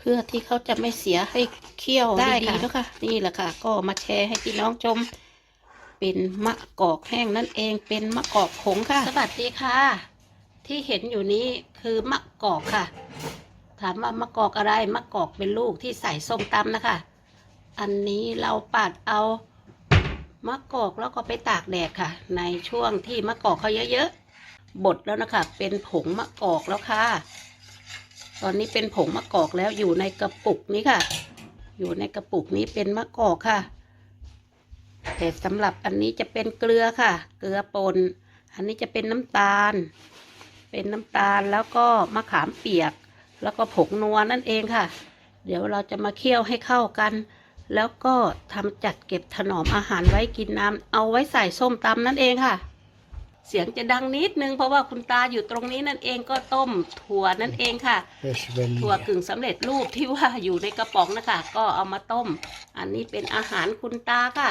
เพื่อที่เขาจะไม่เสียให้เคี่ยวได้ดีค่ะๆนะคะนี่แหละค่ะ ก็มาแชร์ให้พี่น้องชม เป็นมะกอกแห้งนั่นเองเป็นมะกอกผงค่ะ สวัสดีค่ะ ที่เห็นอยู่นี้คือมะกอกค่ะ ถามว่ามะกอกอะไรมะกอกเป็นลูกที่ใส่ส้มตำนะคะ อันนี้เราปัดเอามะกอกแล้วก็ไปตากแดดค่ะ ในช่วงที่มะกอกเขาเยอะๆบดแล้วนะคะ เป็นผงมะกอกแล้วค่ะ ตอนนี้เป็นผงมะกอกแล้วอยู่ในกระปุกนี้ค่ะ อยู่ในกระปุกนี้เป็นมะกอกค่ะแต่สำหรับอันนี้จะเป็นเกลือค่ะ เกลือป่นอันนี้จะเป็นน้ำตาล เป็นน้ำตาลแล้วก็มะขามเปียก แล้วก็ผงนัวนั่นเองค่ะ เดี๋ยวเราจะมาเคี่ยวให้เข้ากัน แล้วก็ทำจัดเก็บถนอมอาหารไว้กินน้ำเอาไว้ใส่ส้มตำนั่นเองค่ะ เสียงจะดังนิดนึงเพราะว่าคุณตาอยู่ตรงนี้นั่นเองก็ต้มถั่วนั่นเองค่ะ Fresh ถั่ว vanilj. กึ่งสำเร็จรูปที่ว่าอยู่ในกระป๋องนะคะ ก็เอามาต้ม อันนี้เป็นอาหารคุณตาค่ะ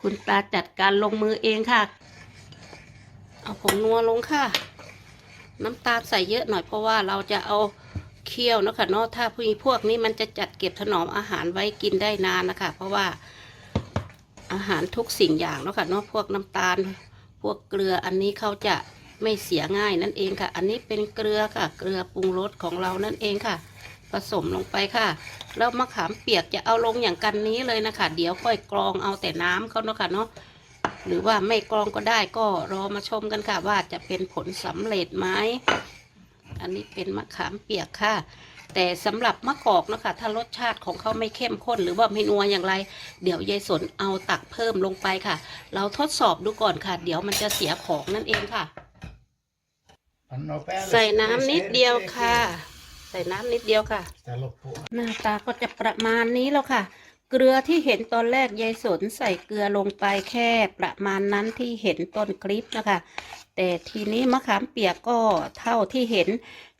คุณตาจัดการลงมือเองค่ะ เอาผงนัวลงค่ะ น้ำตาลใส่เยอะหน่อยเพราะว่าเราจะเอาเคี่ยวเนาะค่ะเนาะถ้าพวกนี้พวกนี้มันจะจัดเก็บถนอมอาหารไว้กินได้นานนะคะ เพราะว่า อาหารทุกสิ่งอย่างเนาะค่ะเนาะพวกน้ำตาล พวกเกลืออันนี้เขาจะไม่เสียง่ายนั่นเองค่ะ อันนี้เป็นเกลือค่ะ เกลือปรุงรสของเรานั่นเองค่ะ ผสมลงไปค่ะ แล้วมะขามเปียกจะเอาลงอย่างกันนี้เลยนะคะ เดี๋ยวค่อยกรองเอาแต่น้ำเขาเนาะค่ะเนาะ หรือว่าไม่กรองก็ได้ก็รอมาชมกันค่ะ ว่าจะเป็นผลสำเร็จไหม อันนี้เป็นมะขามเปียกค่ะ แต่สำหรับมะกอกเนาะคะถ้ารสชาติของเขาไม่เข้มข้น หรือว่าไม่นัวอย่างไร เดี๋ยวยายสนเอาตักเพิ่มลงไปค่ะ เราทดสอบดูก่อนค่ะ เดี๋ยวมันจะเสียของนั่นเองค่ะ Panna päälle. ใส่น้ำนิดเดียวค่ะ ใส่น้ำนิดเดียวค่ะ Sitä loppuu. หน้าตาก็จะประมาณนี้แล้วค่ะเกลือที่เห็นตอนแรกยายสนใส่เกลือลงไปแค่ประมาณนั้นที่เห็นต้นคลิปนะคะ แต่ทีนี้มะขามเปียกก็เท่าที่เห็น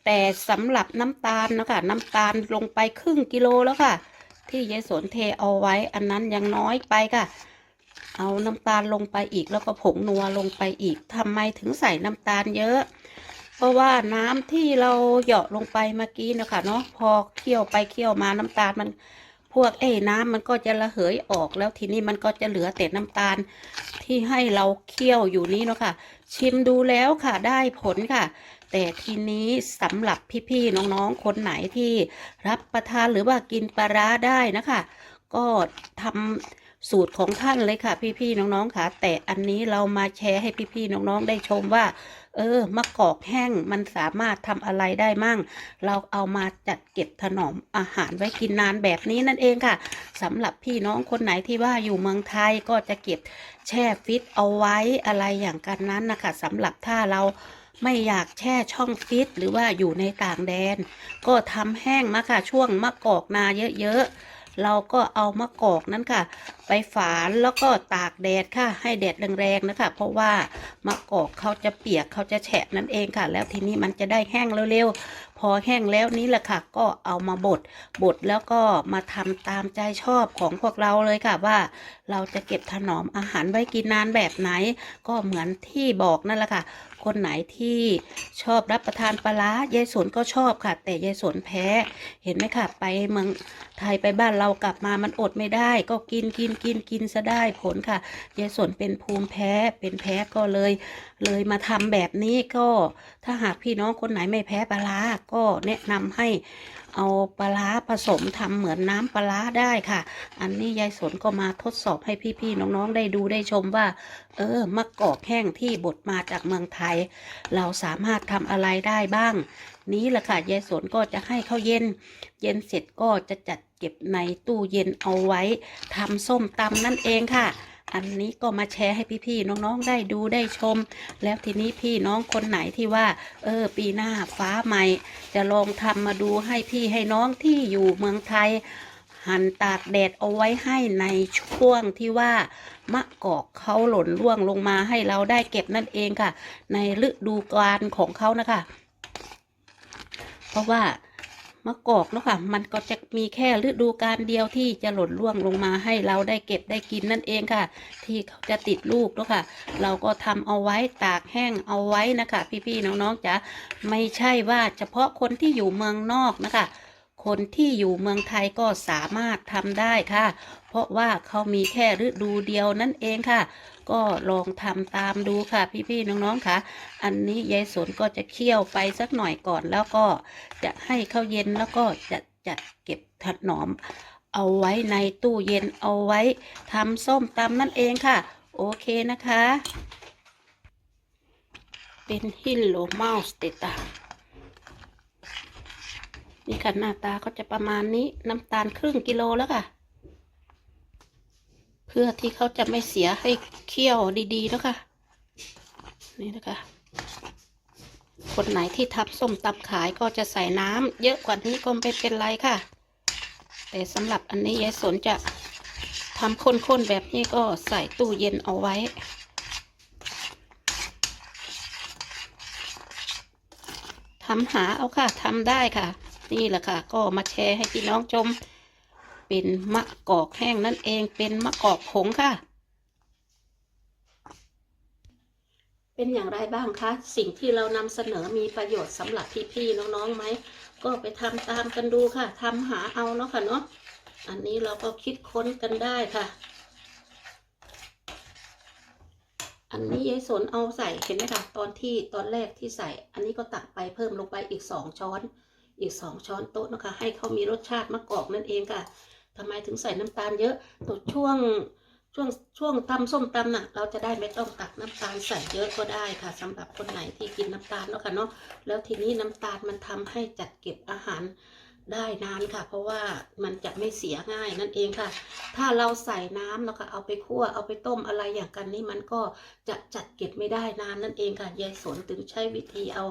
แต่สำหรับน้ำตาลนะคะน้ำตาลลงไปครึ่งกิโลแล้วค่ะ ที่ยายสนเทเอาไว้อันนั้นยังน้อยไปค่ะ เอาน้ำตาลลงไปอีกแล้วก็ผงนัวลงไปอีกทำไมถึงใส่น้ำตาลเยอะ เพราะว่าน้ำที่เราเหยาะลงไปเมื่อกี้นะคะเนาะพอเคี่ยวไปเคี่ยวมาน้ำตาลมันพวกเอ้น้ำมันก็จะระเหยออกแล้วทีนี้มันก็จะเหลือแต่น้ำตาลที่ให้เราเคี่ยวอยู่นี้เนาะค่ะ ชิมดูแล้วค่ะได้ผลค่ะ แต่ทีนี้สำหรับพี่ๆน้องๆ คนไหนที่รับประทานหรือว่ากินปลาร้าได้นะคะ ก็ทำสูตรของท่านเลยค่ะ พี่ๆน้องๆค่ะ แต่อันนี้เรามาแชร์ให้พี่ๆน้องๆได้ชมว่า เออมะกอกแห้งมันสามารถทำอะไรได้มั่ง เราเอามาจัดเก็บถนอมอาหารไว้กินนานแบบนี้นั่นเองค่ะสำหรับพี่น้องคนไหนที่ว่าอยู่เมืองไทยก็จะเก็บแช่ฟิตเอาไว้อะไรอย่างกันนั้นนะคะสำหรับถ้าเรา ไม่อยากแช่ช่องฟิตหรือว่าอยู่ในต่างแดน ก็ทำแห้งมาค่ะช่วงมะกอกนาเยอะๆ เราก็เอามะกอกนั้นค่ะ ไปฝานแล้วก็ตากแดดค่ะให้แดดแรงๆนะคะ เพราะว่ามะกอกเขาจะเปียกเขาจะแฉะนั่นเองค่ะ แล้วทีนี้มันจะได้แห้งเร็วๆ พอแห้งแล้วนี่แหละค่ะ ก็เอามาบดบดแล้วก็มาทำตามใจชอบของพวกเราเลยค่ะว่า เราจะเก็บถนอมอาหารไว้กินนานแบบไหน ก็เหมือนที่บอกนั่นแหละค่ะ คนไหนที่ชอบรับประทานปลาร้ายายสนก็ชอบค่ะ แต่ยายสนแพ้ เห็นไหมค่ะ ไปเมืองไทยไปบ้านเรากลับมามันอดไม่ได้ ก็กินกินกินกินซะได้ผลค่ะ ยายสนเป็นภูมิแพ้เป็นแพ้ก็เลยเลยมาทำแบบนี้ก็ถ้าหากพี่น้องคนไหนไม่แพ้ปลาร้าก็แนะนำให้เอาปลาร้าผสมทำเหมือนน้ำปลาร้าได้ค่ะ อันนี้ยายสนก็มาทดสอบให้พี่ๆน้องๆได้ดูได้ชมว่า เออมะกอกแห้งที่บดมาจากเมืองไทย เราสามารถทำอะไรได้บ้าง นี้แหละค่ะยายสนก็จะให้เขาเย็น เย็นเสร็จก็จะจัดเก็บในตู้เย็นเอาไว้ทำส้มตำนั่นเองค่ะ อันนี้ก็มาแชร์ให้พี่ๆน้องๆได้ดูได้ชม แล้วทีนี้พี่น้องคนไหนที่ว่า เออ ปีหน้าฟ้าใหม่ จะลองทำมาดูให้พี่ให้น้องที่อยู่เมืองไทย หั่นตากแดดเอาไว้ให้ในช่วงที่ว่ามะกอกเขาหล่นร่วงลงมาให้เราได้เก็บนั่นเองค่ะ ในฤดูกาลของเขานะคะ เพราะว่า มะกอกแล้วค่ะ มันก็จะมีแค่ฤดูกาลเดียวที่จะหล่นร่วงลงมาให้เราได้เก็บได้กินนั่นเองค่ะ ที่เขาจะติดลูกแล้วค่ะ เราก็ทำเอาไว้ตากแห้งเอาไว้นะคะ พี่ๆน้องๆจ๋าไม่ใช่ว่าเฉพาะคนที่อยู่เมืองนอกนะคะ คนที่อยู่เมืองไทยก็สามารถทำได้ค่ะ เพราะว่าเขามีแค่ฤดูเดียวนั่นเองค่ะ ก็ลองทำตามดูค่ะ พี่ๆน้องๆค่ะ อันนี้ยายสนก็จะเคี่ยวไปสักหน่อยก่อนแล้วก็จะให้เข้าเย็นแล้วก็จะจะเก็บถนอม เอาไว้ในตู้เย็นเอาไว้ทำส้มตำนั่นเองค่ะ โอเคนะคะ เป็นฮิลโลเมาสเตตา นี่ค่ะหน้าตาก็จะประมาณนี้น้ำตาลครึ่งกิโลแล้วค่ะ เพื่อที่เขาจะไม่เสียให้เคี่ยวดีๆแล้วค่ะ นี่นะคะคนไหนที่ทำส้มตำขายก็จะใส่น้ำเยอะกว่านี้ก็ไม่เป็นไรค่ะ แต่สำหรับอันนี้ยายสนจะทำข้นๆแบบนี้ก็ใส่ตู้เย็นเอาไว้ทำหาเอาค่ะทำได้ค่ะ นี่แหละค่ะ ก็มาแชร์ให้พี่น้องชม เป็นมะกอกแห้งนั่นเองเป็นมะกอกผงค่ะ เป็นอย่างไรบ้างคะ สิ่งที่เรานำเสนอมีประโยชน์สำหรับพี่ๆน้องๆไหม ก็ไปทำตามกันดูค่ะทำหาเอาเนาะค่ะเนาะอันนี้เราก็คิดค้นกันได้ค่ะ อันนี้ยายสนเอาใส่เห็นไหมคะตอนที่ตอนแรกที่ใส่ อันนี้ก็ตักไปเพิ่มลงไปอีกสองช้อน อีกสองช้อนโต๊ะนะคะ ให้เขามีรสชาติมะกอกนั่นเองค่ะทำไมถึงใส่น้ำตาลเยอะตัวช่วงช่วงช่วงตำส้มตำน่ะ เราจะได้ไม่ต้องตักน้ำตาลใส่เยอะก็ได้ค่ะสำหรับคนไหนที่กินน้ำตาลเนาะค่ะเนาะแล้วทีนี้น้ำตาลมันทำให้จัดเก็บอาหาร ได้นานค่ะ เพราะว่ามันจะไม่เสียง่ายนั่นเองค่ะ ถ้าเราใส่น้ำเนาะค่ะเอาไปคั่วเอาไปต้มอะไรอย่างกันนี่มันก็จะจัดเก็บไม่ได้นานนั่นเองค่ะยายสนถึงใช้วิธีเอา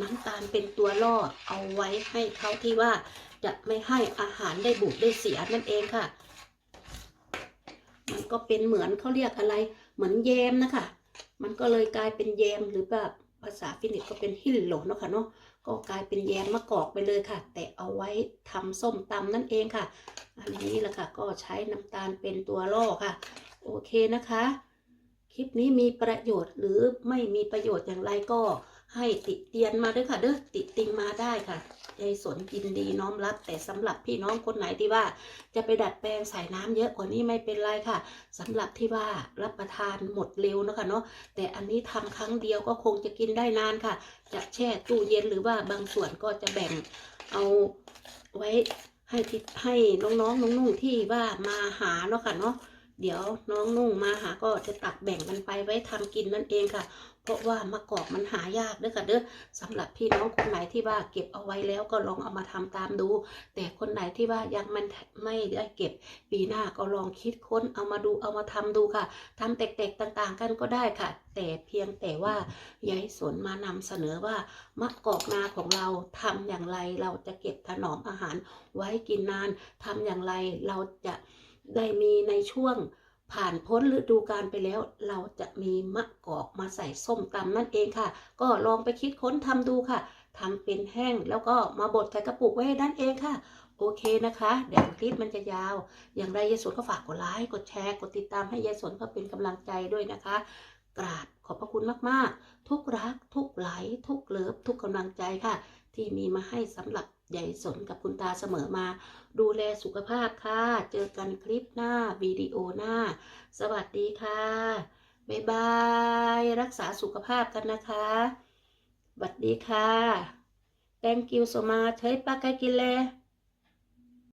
น้ำตาลเป็นตัวล่อเอาไว้ให้เขาที่ว่าจะไม่ให้อาหารได้บูดได้เสียนั่นเองค่ะ มันก็เป็นเหมือนเขาเรียกอะไร เหมือนแยมนะคะ มันก็เลยกลายเป็นแยมหรือแบบภาษาฟินิชก็เป็นฮิลโหลเนาะค่ะเนาะ ก็กลายเป็นแยมมะกอกไปเลยค่ะ แต่เอาไว้ทำส้มตำนั่นเองค่ะ อันนี้แหละค่ะ ก็ใช้น้ำตาลเป็นตัวล่อค่ะ โอเคนะคะ คลิปนี้มีประโยชน์หรือไม่มีประโยชน์อย่างไรก็ให้ติเตียนมาด้วยค่ะ เด้อติติงมาได้ค่ะ ยายสนยินดีน้อมรับ แต่สำหรับพี่น้องคนไหนที่ว่า จะไปดัดแปลงใส่น้ำเยอะกว่านี้ไม่เป็นไรค่ะสำหรับที่ว่ารับประทานหมดเร็วนะคะเนาะแต่อันนี้ทำครั้งเดียวก็คงจะกินได้นานค่ะ จะแช่ตู้เย็นหรือว่าบางส่วนก็จะแบ่งเอาไว้ให้ทิให้น้องๆนุ่งๆที่ว่ามาหาเนาะค่ะเนาะ เดี๋ยวน้องนุ่งมาหาก็จะตักแบ่งกันไปไว้ทำกินนั่นเองค่ะ เพราะว่ามะกอกมันหายากเด้อค่ะเด้อสำหรับพี่น้องคนไหนที่ว่าเก็บเอาไว้แล้วก็ลองเอามาทำตามดู แต่คนไหนที่ว่ายังมันไม่ได้เก็บ ปีหน้าก็ลองคิดค้นเอามาดูเอามาทำดูค่ะทำแตกๆต่างๆกันก็ได้ค่ะ แต่เพียงแต่ว่ายายสนมานำเสนอว่ามะกอกนาของเราทำอย่างไรเราจะเก็บถนอมอาหารไว้กินนานทำอย่างไรเราจะ ได้มีในช่วงผ่านพ้นฤดูกาลไปแล้ว เราจะมีมะกอกมาใส่ส้มตำนั่นเองค่ะ ก็ลองไปคิดค้นทำดูค่ะทำเป็นแห้งแล้วก็มาบดใส่กระปุกไว้นั่นเองค่ะ โอเคนะคะ เดี๋ยวคลิปมันจะยาว อย่างไรยายสนก็ฝากกดไลค์กดแชร์กดติดตามให้ยายสนเพื่อเป็นกำลังใจด้วยนะคะ กราบขอบพระคุณมากๆ ทุกรัก ทุกไหล ทุกเลิฟทุกกำลังใจค่ะ ที่มีมาให้สำหรับ ยายสนกับคุณตาเสมอมา ดูแลสุขภาพค่ะ เจอกันคลิปหน้าวิดีโอหน้า สวัสดีค่ะ บ๊ายบาย รักษาสุขภาพกันนะคะสวัสดีค่ะ thank you so much เฮ้ยป้าไกกินเลย